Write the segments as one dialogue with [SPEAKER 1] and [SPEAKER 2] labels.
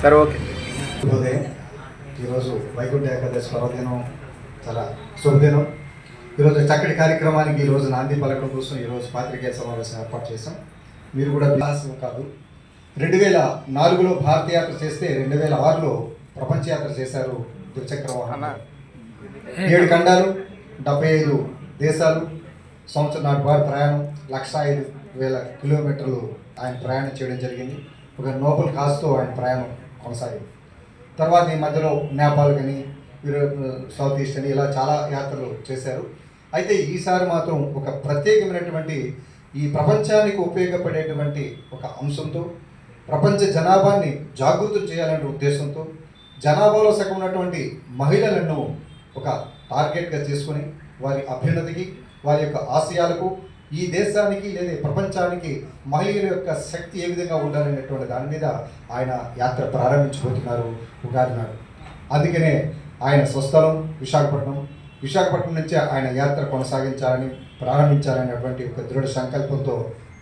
[SPEAKER 1] సరే ఓకే.
[SPEAKER 2] ఈరోజు వైకుంఠ ఏకాదశి పర్వదినం చాలా శుభదినం. ఈరోజు చక్కటి కార్యక్రమానికి ఈరోజు నాంది పలకడం కోసం ఈరోజు పాత్రికేయ సమావేశం ఏర్పాటు చేశాం. మీరు కూడా విలాసం కాదు. రెండు వేల నాలుగులో భారత యాత్ర చేస్తే రెండు వేల ఆరులో ప్రపంచ యాత్ర చేశారు ద్విచక్ర వాహన ఏడు ఖండాలు డెబ్బై ఐదు దేశాలు సంవత్సరం నాటి వారి ప్రయాణం లక్ష ఐదు వేల కిలోమీటర్లు ఆయన ప్రయాణం చేయడం జరిగింది. ఒక నోబెల్ కాస్తో ఆయన ప్రయాణం కొనసాగింది. తర్వాత ఈ మధ్యలో నేపాల్ కానీ యూరోప్ సౌత్ ఈస్ట్ అని ఇలా చాలా యాత్రలు చేశారు. అయితే ఈసారి మాత్రం ఒక ప్రత్యేకమైనటువంటి ఈ ప్రపంచానికి ఉపయోగపడేటువంటి ఒక అంశంతో ప్రపంచ జనాభాని జాగృతం చేయాలనే ఉద్దేశంతో జనాభాలో సగం ఉన్నటువంటి మహిళలను ఒక టార్గెట్గా చేసుకొని వారి అభ్యున్నతికి వారి యొక్క ఆశయాలకు ఈ దేశానికి లేదా ప్రపంచానికి మహిళల యొక్క శక్తి ఏ విధంగా ఉండాలనేటువంటి దాని మీద ఆయన యాత్ర ప్రారంభించబోతున్నారు ఉగాది నాడు అందుకనే ఆయన స్వస్థలం విశాఖపట్నం. విశాఖపట్నం నుంచే ఆయన యాత్ర కొనసాగించాలని ప్రారంభించాలనేటువంటి ఒక దృఢ సంకల్పంతో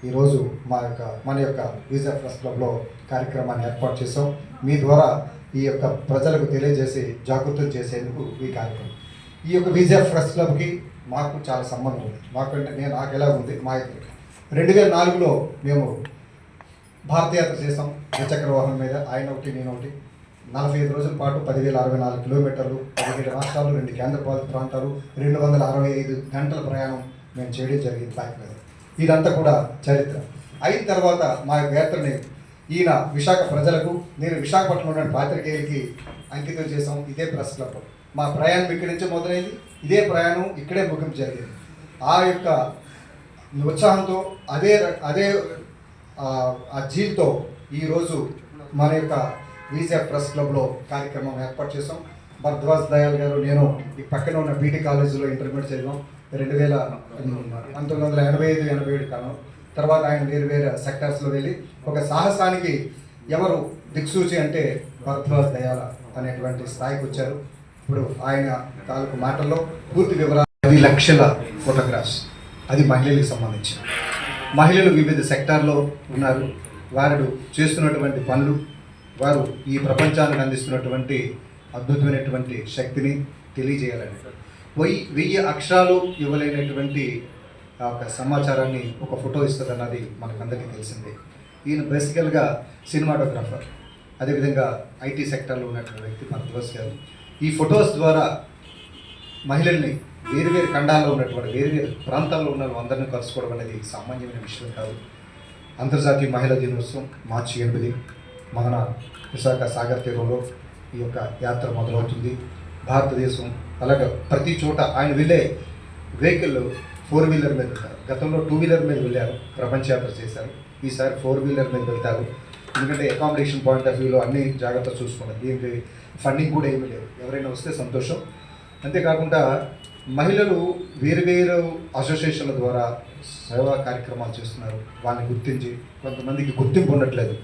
[SPEAKER 2] ఈరోజు మా యొక్క మన యొక్క విజయ ప్రెస్ క్లబ్లో కార్యక్రమాన్ని ఏర్పాటు చేసాం మీ ద్వారా ఈ యొక్క ప్రజలకు తెలియజేసి జాగృతం చేసేందుకు ఈ కార్యక్రమం. ఈ యొక్క విజయ ప్రెస్ క్లబ్కి మాకు చాలా సంబంధం ఉంది. మాకంటే నేను నాకు ఎలా ఉంది? మా ఇద్దరికి. రెండు వేల నాలుగులో మేము భారతయాత్ర చేసాం ద్విచక్ర వాహనం మీద. ఆయన ఒకటి నేను ఒకటి. నలభై ఐదు రోజుల పాటు పదివేల అరవై నాలుగు కిలోమీటర్లు పదిహేడు రాష్ట్రాలు రెండు కేంద్రపాలిత ప్రాంతాలు రెండు వందల అరవై ఐదు గంటల ప్రయాణం మేము చేయడం జరిగింది బైక్ మీద. ఇదంతా కూడా చరిత్ర. అయిన తర్వాత మా యాత్రని ఈయన విశాఖ ప్రజలకు నేను విశాఖపట్నంలో ఉన్న పాత్రికేయులకి అంకితం చేసాం ఇదే ప్రెస్ క్లబ్. మా ప్రయాణం ఇక్కడి నుంచే మొదలైంది. ఇదే ప్రయాణం ఇక్కడే ముగింపు జరిగింది. ఆ యొక్క ఉత్సాహంతో అదే అదే ఆ, జీల్తో ఈరోజు మన యొక్క వీజే ప్రెస్ క్లబ్లో కార్యక్రమం ఏర్పాటు చేసాం భరద్వాజ్ దయాల్ గారు నేను ఈ పక్కన ఉన్న బీటీ కాలేజీలో ఇంటర్మీడియట్ చదివాం. రెండు వేల పంతొమ్మిది వందల ఎనభై ఐదు ఎనభై ఏడు కాలం. తర్వాత ఆయన వేరు వేరే సెక్టార్స్లో వెళ్ళి ఒక సాహసానికి ఎవరు దిక్సూచి అంటే భరద్వాజ్ దయాల అనేటువంటి స్థాయికి వచ్చారు. ఇప్పుడు ఆయన తాలూకు మాటల్లో పూర్తి వివరాలు పది లక్షల ఫోటోగ్రాఫ్స్ అది మహిళలకు సంబంధించి మహిళలు వివిధ సెక్టార్లో ఉన్నారు. వారు చేస్తున్నటువంటి పనులు వారు ఈ ప్రపంచానికి అందిస్తున్నటువంటి అద్భుతమైనటువంటి శక్తిని తెలియజేయాలని. వెయ్యి వెయ్యి అక్షరాలు ఇవ్వలేనటువంటి ఆ ఒక సమాచారాన్ని ఒక ఫోటో ఇస్తుందన్నది మనకందరికీ తెలిసిందే. ఈయన బేసికల్గా సినిమాటోగ్రాఫర్. అదేవిధంగా ఐటీ సెక్టర్లో ఉన్నటువంటి వ్యక్తి మన దోస్ గారు. ఈ ఫొటోస్ ద్వారా మహిళల్ని వేరు వేరు ఖండాల్లో ఉన్నటువంటి వేరు వేరు ప్రాంతాల్లో ఉన్న అందరిని కలుసుకోవడం అనేది సామాన్యమైన విషయం కాదు. అంతర్జాతీయ మహిళా దినోత్సవం మార్చి ఎనిమిది మన విశాఖ సాగర్ తీరంలో ఈ యొక్క యాత్ర మొదలవుతుంది. భారతదేశం అలాగే ప్రతి చోట ఆయన వెళ్ళే వెహికల్ ఫోర్ వీలర్ మీద వెళ్తారు గతంలో టూ వీలర్ మీద వెళ్ళారు. ప్రపంచ యాత్ర చేశారు. ఈసారి ఫోర్ వీలర్ మీద వెళ్తారు. ఎందుకంటే అకామిడేషన్ పాయింట్ ఆఫ్ వ్యూలో అన్ని జాగ్రత్త చూసుకోవాలి. దీనికి ఫండింగ్ కూడా ఏమీ లేదు. ఎవరైనా వస్తే సంతోషం. అంతేకాకుండా మహిళలు వేరు వేరు అసోసియేషన్ల ద్వారా సేవా కార్యక్రమాలు చేస్తున్నారు. వాళ్ళని గుర్తించి కొంతమందికి గుర్తింపు ఉండట్లేదు.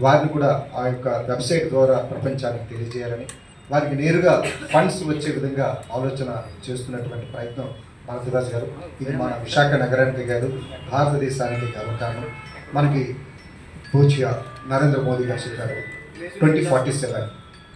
[SPEAKER 2] వారిని కూడా ఆ యొక్క వెబ్సైట్ ద్వారా ప్రపంచానికి తెలియజేయాలని వారికి నేరుగా ఫండ్స్ వచ్చే విధంగా ఆలోచన చేస్తున్నటువంటి ప్రయత్నం భారతరాజు గారు ఇది మన విశాఖ నగరానికి కాదు భారతదేశానికి గర్వకారణం మనకి పూచిగా నరేంద్ర మోదీ గారు చెప్పారు ట్వంటీ ఫార్టీ సెవెన్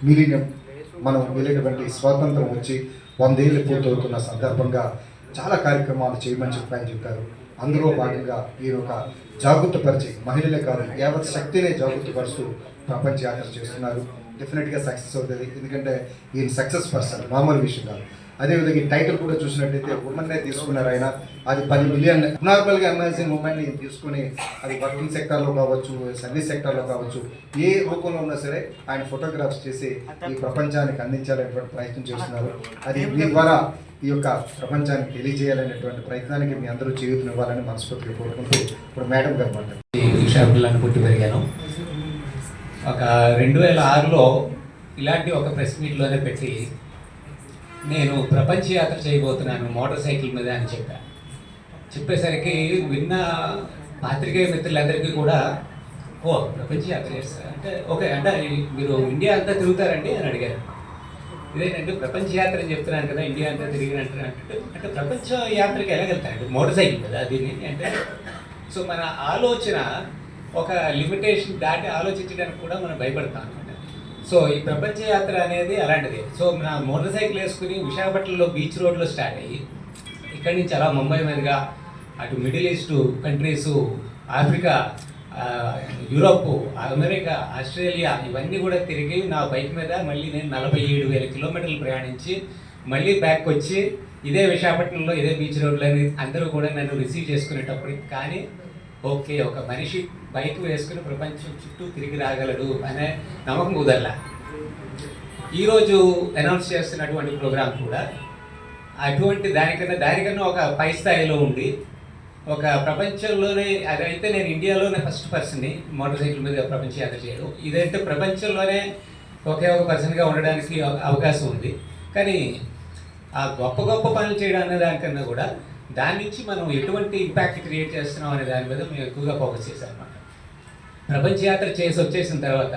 [SPEAKER 2] మిలీనియం మనం వెళ్ళినటువంటి స్వాతంత్రం వచ్చి వందేళ్ళు పూర్తవుతున్న సందర్భంగా చాలా కార్యక్రమాలు చేయమని చెప్పని చెప్పారు. అందులో భాగంగా ఈ ఒక జాగృతపరిచి మహిళలే కాదు యావత్ శక్తినే జాగృతపరుస్తూ ప్రపంచ యాత్ర చేస్తున్నారు. డెఫినెట్గా సక్సెస్ అవుతుంది. ఎందుకంటే ఈయన సక్సెస్ పర్సన్ మామూలు విషయం కాదు. అదేవిధంగా ఈ టైటిల్ కూడా చూసినట్టయితే ఉమెన్నే తీసుకున్నారు ఆయన అది పది మిలియన్ నార్మల్గా అమేజింగ్ ఉమెన్ని తీసుకుని అది వర్కింగ్ సెక్టార్లో కావచ్చు సర్వీస్ సెక్టార్లో కావచ్చు ఏ రూపంలో ఉన్నా సరే ఆయన ఫోటోగ్రాఫ్స్ చేసి ఈ ప్రపంచానికి అందించాలనేటువంటి ప్రయత్నం చేస్తున్నారు. అది మీ ద్వారా ఈ యొక్క ప్రపంచానికి తెలియజేయాలనేటువంటి ప్రయత్నానికి మీ అందరూ జీవితం ఇవ్వాలని మనస్ఫూర్తిగా కోరుకుంటూ ఇప్పుడు మేడం గారు మాట్లాడారు.
[SPEAKER 3] పుట్టి పెరిగాను. ఒక రెండు వేల ఆరులో ఇలాంటి ఒక ప్రెస్ మీట్లోనే పెట్టి నేను ప్రపంచ యాత్ర చేయబోతున్నాను మోటార్ సైకిల్ మీద అని చెప్పాను చెప్పేసరికి విన్న పాత్రికేయ మిత్రులందరికీ కూడా ఓ ప్రపంచ యాత్ర చేస్తారు అంటే ఓకే అంటే మీరు ఇండియా అంతా తిరుగుతారండి? అని అడిగారు. ఇదేంటంటే ప్రపంచ యాత్ర అని చెప్తున్నాను కదా ఇండియా అంతా తిరిగినట్టు అంటే అంటే ప్రపంచ యాత్రకి ఎలా మోటార్ సైకిల్ కదా దీన్ని అంటే సో మన ఆలోచన ఒక లిమిటేషన్ దాటి ఆలోచించడానికి కూడా మనం భయపడతాం. సో ఈ ప్రపంచ యాత్ర అనేది అలాంటిది. సో నా మోటార్ సైకిల్ వేసుకుని విశాఖపట్నంలో బీచ్ రోడ్లో స్టార్ట్ అయ్యి ఇక్కడి నుంచి అలా ముంబై మీదుగా అటు middle east countries Africa Europe America Australia ఇవన్నీ కూడా తిరిగి నా బైక్ మీద మళ్ళీ నేను నలభై ఏడు వేల కిలోమీటర్లు ప్రయాణించి మళ్ళీ బ్యాక్ వచ్చి ఇదే విశాఖపట్నంలో ఇదే బీచ్ రోడ్లో అందరూ కూడా నన్ను రిసీవ్ చేసుకునేటప్పటికి కానీ ఓకే ఒక మనిషి బైక్ వేసుకుని ప్రపంచం చుట్టూ తిరిగి రాగలడు అనే నమ్మకం కుదరలా? ఈరోజు అనౌన్స్ చేస్తున్నటువంటి ప్రోగ్రాం కూడా అటువంటి దానికన్నా దానికన్నా ఒక పై స్థాయిలో ఉండి ఒక ప్రపంచంలోనే అదైతే నేను ఇండియాలోనే ఫస్ట్ పర్సన్ని మోటార్ సైకిల్ మీద ప్రపంచ యాత్ర చేయడం. ఇదైతే ప్రపంచంలోనే ఒకే ఒక పర్సన్గా ఉండడానికి అవకాశం ఉంది. కానీ ఆ గొప్ప గొప్ప పనులు చేయడం అనే దానికన్నా కూడా దాని నుంచి మనం ఎటువంటి ఇంపాక్ట్ క్రియేట్ చేస్తున్నాం అనే దాని మీద మేము ఎక్కువగా ఫోకస్ చేశాం అనమాట ప్రపంచ యాత్ర చేసి వచ్చేసిన తర్వాత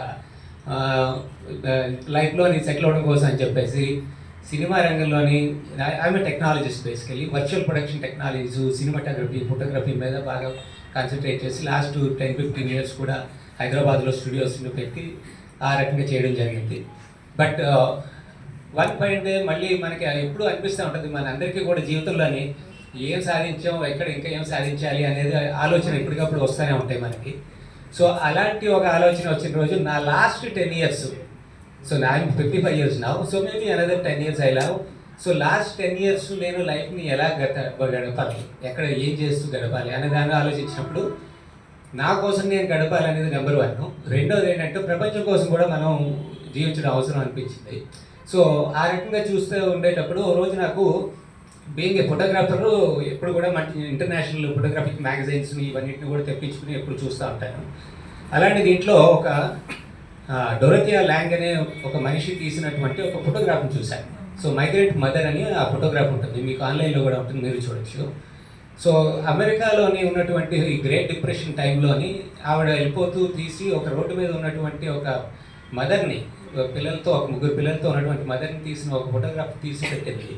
[SPEAKER 3] లైఫ్లోని సెటిల్ అవ్వడం కోసం అని చెప్పేసి సినిమా రంగంలోని ఆమె technologist basically virtual production technologies cinematography photography మీద బాగా కాన్సన్ట్రేట్ చేసి లాస్ట్ టెన్ ఫిఫ్టీన్ ఇయర్స్ కూడా హైదరాబాద్లో స్టూడియోస్ని పెట్టి ఆ రకంగా చేయడం జరిగింది. బట్ వన్ పాయింట్ మళ్ళీ మనకి ఎప్పుడు అనిపిస్తూ ఉంటుంది మన అందరికీ కూడా జీవితంలోని ఏం సాధించాం ఎక్కడ ఇంకా ఏం సాధించాలి అనేది ఆలోచన ఎప్పటికప్పుడు వస్తూనే ఉంటాయి మనకి. సో అలాంటి ఒక ఆలోచన వచ్చిన రోజు నా లాస్ట్ టెన్ ఇయర్స్ సో నా ఫిఫ్టీ ఫైవ్ ఇయర్స్ నా so maybe another ten years I love so last ten years నేను లైఫ్ని ఎలా గత గడపాలి? ఎక్కడ ఏం చేస్తూ గడపాలి? అనే దాన్ని ఆలోచించినప్పుడు నా కోసం నేను గడపాలి అనేది నెంబర్ వన్ రెండోది ఏంటంటే ప్రపంచం కోసం కూడా మనం జీవించడం అవసరం అనిపించింది. సో ఆ రకంగా చూస్తూ ఉండేటప్పుడు ఓ రోజు నాకు బీయింగ్ ఏ ఫోటోగ్రాఫర్ ఎప్పుడు కూడా మంచి ఇంటర్నేషనల్ ఫోటోగ్రాఫిక్ మ్యాగజైన్స్ని ఇవన్నింటిని కూడా తెప్పించుకుని ఎప్పుడు చూస్తూ ఉంటాను. అలాంటి దీంట్లో ఒక డొరతియా ల్యాంగ్ అనే ఒక మనిషి తీసినటువంటి ఒక ఫోటోగ్రాఫ్ని చూశాను. సో మైగ్రేట్ మదర్ అని ఆ ఫోటోగ్రాఫ్ ఉంటుంది. మీకు ఆన్లైన్లో కూడా ఉంటుంది మీరు చూడొచ్చు. సో అమెరికాలోని ఉన్నటువంటి ఈ గ్రేట్ డిప్రెషన్ టైంలోని ఆవిడ వెళ్ళిపోతూ తీసి ఒక రోడ్డు మీద ఉన్నటువంటి ఒక మదర్ని పిల్లలతో ఒక ముగ్గురు పిల్లలతో ఉన్నటువంటి మదర్ని తీసిన ఒక ఫోటోగ్రాఫ్ తీసి పెట్టింది.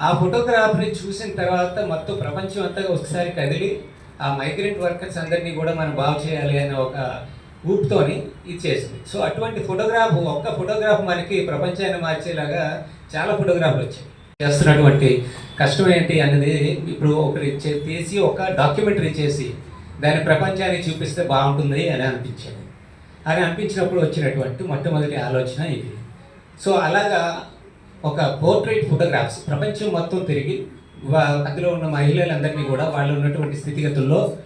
[SPEAKER 3] ఆ ఫోటోగ్రాఫ్ని చూసిన తర్వాత మొత్తం ప్రపంచం అంతా ఒకసారి కదిలి ఆ మైగ్రెంట్ వర్కర్స్ అందరినీ కూడా మనం బాగు చేయాలి అనే ఒక ఊపుతోని ఇచ్చేసింది. సో అటువంటి ఫోటోగ్రాఫ్ ఒక్క ఫోటోగ్రాఫ్ మనకి ప్రపంచాన్ని మార్చేలాగా చాలా ఫోటోగ్రాఫ్లు వచ్చాయి. చేస్తున్నటువంటి కష్టం ఏంటి అనేది ఇప్పుడు ఒకరు తీసి ఒక డాక్యుమెంటరీ చేసి దాన్ని ప్రపంచానికి చూపిస్తే బాగుంటుంది అని అనిపించింది. అని అనిపించినప్పుడు వచ్చినటువంటి మొట్టమొదటి ఆలోచన ఇది. సో అలాగా ఒక పోర్ట్రేట్ ఫోటోగ్రాఫ్స్. ప్రపంచం మొత్తం తిరిగి వా- అందులో ఉన్న మహిళలందరినీ కూడా వాళ్ళు ఉన్నటువంటి స్థితిగతుల్లో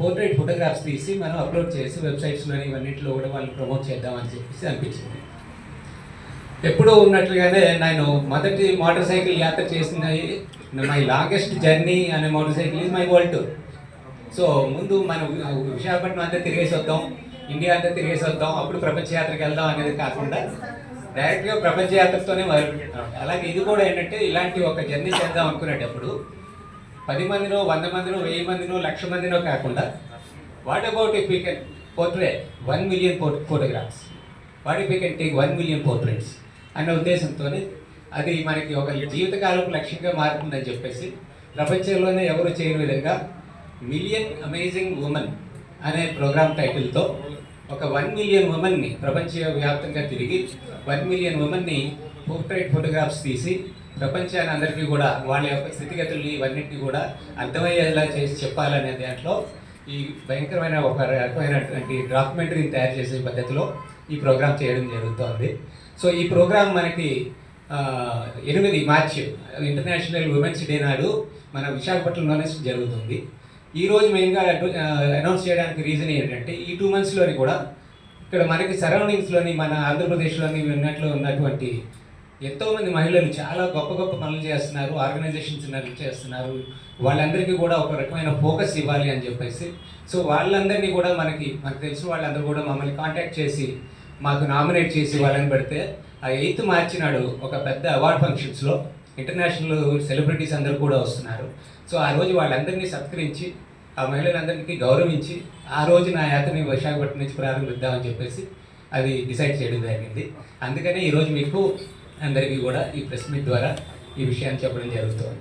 [SPEAKER 3] పోర్ట్రేట్ ఫోటోగ్రాఫ్స్ తీసి మనం అప్లోడ్ చేసి వెబ్సైట్స్లోని ఇవన్నింటిలో కూడా వాళ్ళు ప్రమోట్ చేద్దామని చెప్పేసి అనిపించింది. ఎప్పుడో ఉన్నట్లుగానే నేను మొదటి మోటార్ సైకిల్ యాత్ర చేసినవి మై లాంగెస్ట్ జర్నీ అనే motor cycle is my world. Tour so ముందు మనం విశాఖపట్నం అంతా తిరిగేసి వద్దాం ఇండియా అంతా తిరిగేసి వద్దాం అప్పుడు ప్రపంచ యాత్రకు వెళ్దాం అనేది కాకుండా డైరెక్ట్గా ప్రపంచ యాత్రతోనే మొదలుపెట్టాం అలాగే ఇది కూడా ఏంటంటే ఇలాంటి ఒక జర్నీ చేద్దాం అనుకునేటప్పుడు పది మందినో వంద మందినో వెయ్యి మందినో లక్ష మందినో కాకుండా what about if you can portray one million photographs. What if you can take one million portraits అన్న ఉద్దేశంతోనే అది మనకి ఒక జీవితకాలపు లక్ష్యంగా మారుతుందని చెప్పేసి ప్రపంచంలోనే ఎవరు చేయని విధంగా మిలియన్ అమేజింగ్ ఉమెన్ అనే ప్రోగ్రామ్ టైటిల్తో ఒక వన్ మిలియన్ ఉమెన్ని ప్రపంచ వ్యాప్తంగా తిరిగి వన్ మిలియన్ ఉమెన్ని పోర్ట్రేట్ ఫోటోగ్రాఫ్స్ తీసి ప్రపంచాన్ని అందరికీ కూడా వాళ్ళ యొక్క స్థితిగతులు ఇవన్నిటిని కూడా అర్థమయ్యేలా చేసి చెప్పాలనే దాంట్లో ఈ భయంకరమైన ఒక రకమైనటువంటి డాక్యుమెంటరీని తయారు చేసే పద్ధతిలో ఈ ప్రోగ్రామ్ చేయడం జరుగుతోంది. సో ఈ ప్రోగ్రామ్ మనకి ఎనిమిది మార్చి ఇంటర్నేషనల్ ఉమెన్స్ డే నాడు మన విశాఖపట్నంలోనే జరుగుతుంది. ఈ రోజు మెయిన్గా అనౌన్స్ చేయడానికి రీజన్ ఏంటంటే ఈ టూ మంత్స్లోని కూడా ఇక్కడ మనకి సరౌండింగ్స్లోని మన ఆంధ్రప్రదేశ్లోని ఉన్నట్లు ఉన్నటువంటి ఎంతోమంది మహిళలు చాలా గొప్ప గొప్ప పనులు చేస్తున్నారు ఆర్గనైజేషన్స్ నడిపి చేస్తున్నారు. వాళ్ళందరికీ కూడా ఒక రకమైన ఫోకస్ ఇవ్వాలి అని చెప్పేసి. సో వాళ్ళందరినీ కూడా మనకి మనకు తెలిసిన వాళ్ళందరూ కూడా మమ్మల్ని కాంటాక్ట్ చేసి మాకు నామినేట్ చేసి వాళ్ళని పెడితే ఆ ఎయిత్ మార్చి నాడు ఒక పెద్ద అవార్డ్ ఫంక్షన్స్లో ఇంటర్నేషనల్ సెలబ్రిటీస్ అందరూ కూడా వస్తున్నారు. సో ఆ రోజు వాళ్ళందరినీ సత్కరించి ఆ మహిళలందరికీ గౌరవించి ఆ రోజు నా యాత్రని విశాఖపట్నం నుంచి ప్రారంభిద్దామని చెప్పేసి అది డిసైడ్ చేయడం జరిగింది. అందుకనే ఈరోజు మీకు అందరికీ కూడా ఈ ప్రెస్ మీట్ ద్వారా ఈ విషయాన్ని చెప్పడం జరుగుతుంది.